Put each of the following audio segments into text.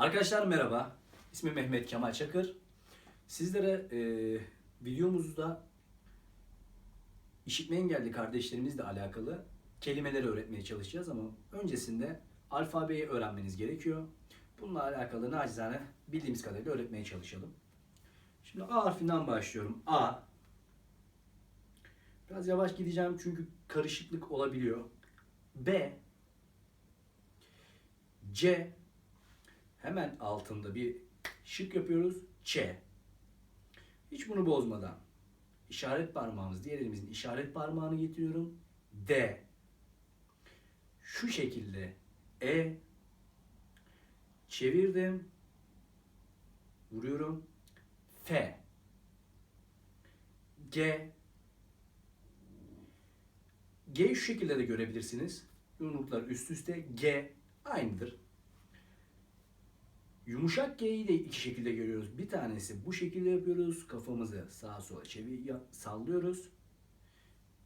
Arkadaşlar merhaba. İsmim Mehmet Kemal Çakır. Sizlere e, videomuzda işitme engelli kardeşlerimizle alakalı kelimeleri öğretmeye çalışacağız ama öncesinde alfabeyi öğrenmeniz gerekiyor. Bununla alakalı nacizane bildiğimiz kadarıyla öğretmeye çalışalım. Şimdi A harfinden başlıyorum. A. Biraz yavaş gideceğim çünkü karışıklık olabiliyor. B. C. Hemen altında bir şık yapıyoruz. Ç. Hiç bunu bozmadan işaret parmağımız, diğer elimizin işaret parmağını getiriyorum. D. Şu şekilde E. Çevirdim. Vuruyorum. F. G. G şu şekilde de görebilirsiniz. Yumruklar üst üste. G aynıdır. Yumuşak G'yi de iki şekilde görüyoruz. Bir tanesi bu şekilde yapıyoruz. Kafamızı sağa sola çevir sallıyoruz.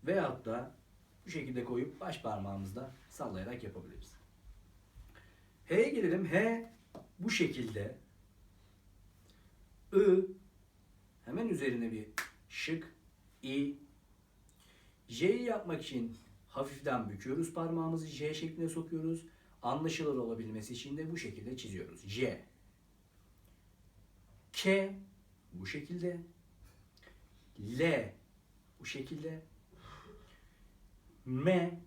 Veyahut da bu şekilde koyup baş parmağımızla sallayarak yapabiliriz. H'ye gelelim. H bu şekilde. I hemen üzerine bir şık. I J'yi yapmak için hafiften büküyoruz parmağımızı J şekline sokuyoruz. Anlaşılır olabilmesi için de bu şekilde çiziyoruz. J. K bu şekilde. L bu şekilde. M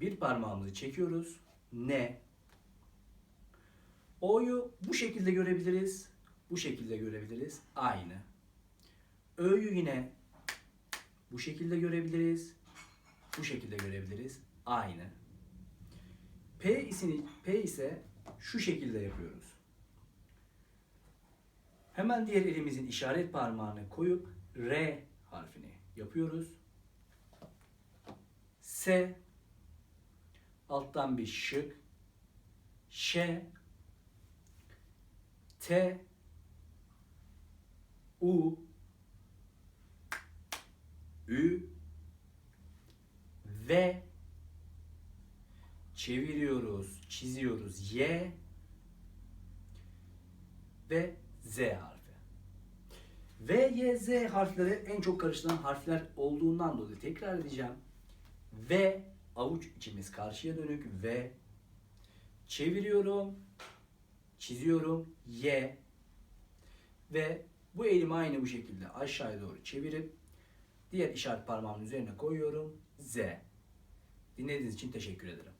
bir parmağımızı çekiyoruz. N. O'yu bu şekilde görebiliriz. Bu şekilde görebiliriz. Aynı. Ö'yü yine bu şekilde görebiliriz. Bu şekilde görebiliriz. Aynı. P isini P ise şu şekilde yapıyoruz. Hemen diğer elimizin işaret parmağını koyup R harfini yapıyoruz. S alttan bir şık Ş T U Ü ve çeviriyoruz, çiziyoruz Y ve Z harfi. V, Y, Z harfleri en çok karıştırılan harfler olduğundan dolayı tekrar edeceğim. V, avuç içimiz karşıya dönük V. Çeviriyorum, çiziyorum Y ve bu elimi aynı bu şekilde aşağıya doğru çevirip diğer işaret parmağımın üzerine koyuyorum Z. Dinlediğiniz için teşekkür ederim.